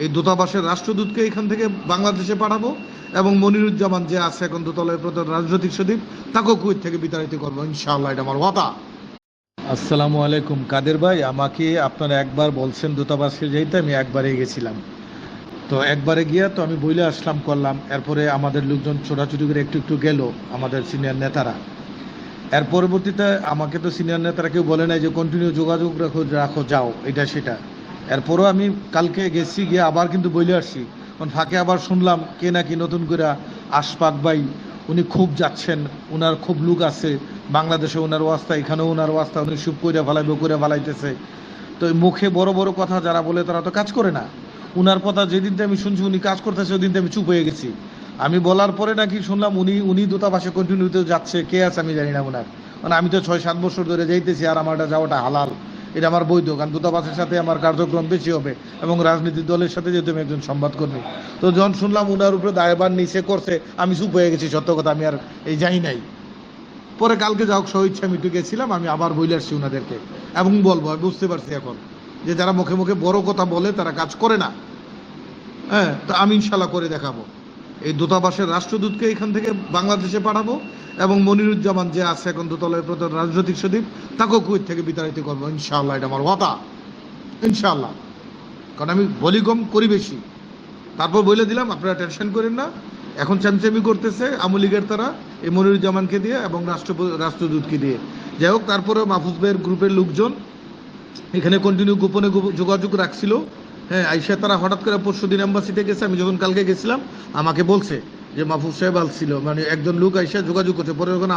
এই দূতাবাসের রাষ্ট্রদূতকে এখান থেকে বাংলাদেশে পাঠাবো এবং মনিরুজ্জামান যে আছে এখন দূতালয়ের প্রধান রাজনৈতিক সচিব, তাকেও কুয়েত থেকে বিতাড়িত করব, ইনশাআল্লাহ। এটা আমার কথা আসসালামু আলাইকুম, কাদের ভাই? আমাকে আপনারা একবার বলছেন দূতাবাসে যাইতে আমি একবারে গেছিলাম। তো একবারে গিয়া তো আমি বইলে আসলাম, করলাম। এরপরে আমাদের লোকজন ছোটাছুটি করে একটু একটু গেল, আমাদের সিনিয়র নেতারা। এর পরবর্তীতে আমাকে তো সিনিয়র নেতারা কেউ বলে নাই যে কন্টিনিউ যোগাযোগ রাখো রাখো, যাও। এটা সেটা। এরপরও আমি কালকে গেছি, গিয়ে আবার কিন্তু বইলে আসছি। কারণ ফাঁকে আবার শুনলাম কে নাকি নতুন করে আশপাক ভাই, উনি খুব যাচ্ছেন ওনার খুব লুক আছে, বাংলাদেশে ওনার ওয়াস্তা এখানেও ওনার ওয়াস্তা উনি সুপ করে ফেলাইবে করে ফেলাইতেছে। তো মুখে বড় বড় কথা যারা বলে তারা তো কাজ করে না। উনার কথা যেদিন থেকে আমি শুনছি উনি কাজ করতেছে ওই থেকে আমি চুপ হয়ে গেছি। আমি বলার পরে নাকি শুনলাম উনি উনি দূতাবাসে কন্টিনিউতে যাচ্ছে, কে আছে আমি জানি না ওনার মানে আমি তো ছয় সাত বছর ধরে যাইতেছি আর আমারটা যাওয়াটা হালাল। এটা আমার বৈধ, কারণ দূতাবাসের সাথে আমার কার্যক্রম বেশি হবে এবং রাজনীতি দলের সাথে যেহেতু আমি একজন সংবাদকর্মী তো যখন শুনলাম উনার উপরে দায়ভার নিচে করছে, আমি চুপ হয়ে গেছি, সত্য কথা আমি আর এই যাই নাই। পরে কালকে যাও স্বইচ্ছা একটু গেছিলাম, আমি আবার বইলে আসছি ওনাদেরকে এবং বলব, আমি বুঝতে পারছি এখন যে যারা মুখে মুখে বড় কথা বলে, তারা কাজ করে না। হ্যাঁ তো আমি ইনশাল্লাহ করে দেখাবো। এই দূতাবাসের রাষ্ট্রদূতকে এখান থেকে বাংলাদেশে পাঠাবো এবং মনিরুজ্জামান যে আছে এখন দূতালয়ের প্রধান রাজনৈতিক সচিব, তাকেও কুয়েত থেকে বিতাড়িত করব। ইনশাআল্লাহ এটা আমার কথা ইনশাআল্লাহ। কারণ আমি বলি কম করি বেশি। তারপর বলে দিলাম, আপনারা টেনশন করেন না। এখন চ্যামচামি করতেছে আওয়ামী লীগের তারা, এই মনিরুজ্জামানকে দিয়ে এবং রাষ্ট্র রাষ্ট্রদূতকে দিয়ে। যাই হোক তারপরে মাহফুজ ভাইয়ের গ্রুপের লোকজন এখানে কন্টিনিউ গোপনে যোগাযোগ রাখছিল। হ্যাঁ আইসা তারা হঠাৎ করে পরশু দিন অ্যাম্বাসিতে গেছে, আমি যখন কালকে গেছিলাম, আমাকে বলছে যে মাহফুজ সাহেব আসছিল মানে একজন লোক আইসা যোগাযোগ করছে। পরে যখন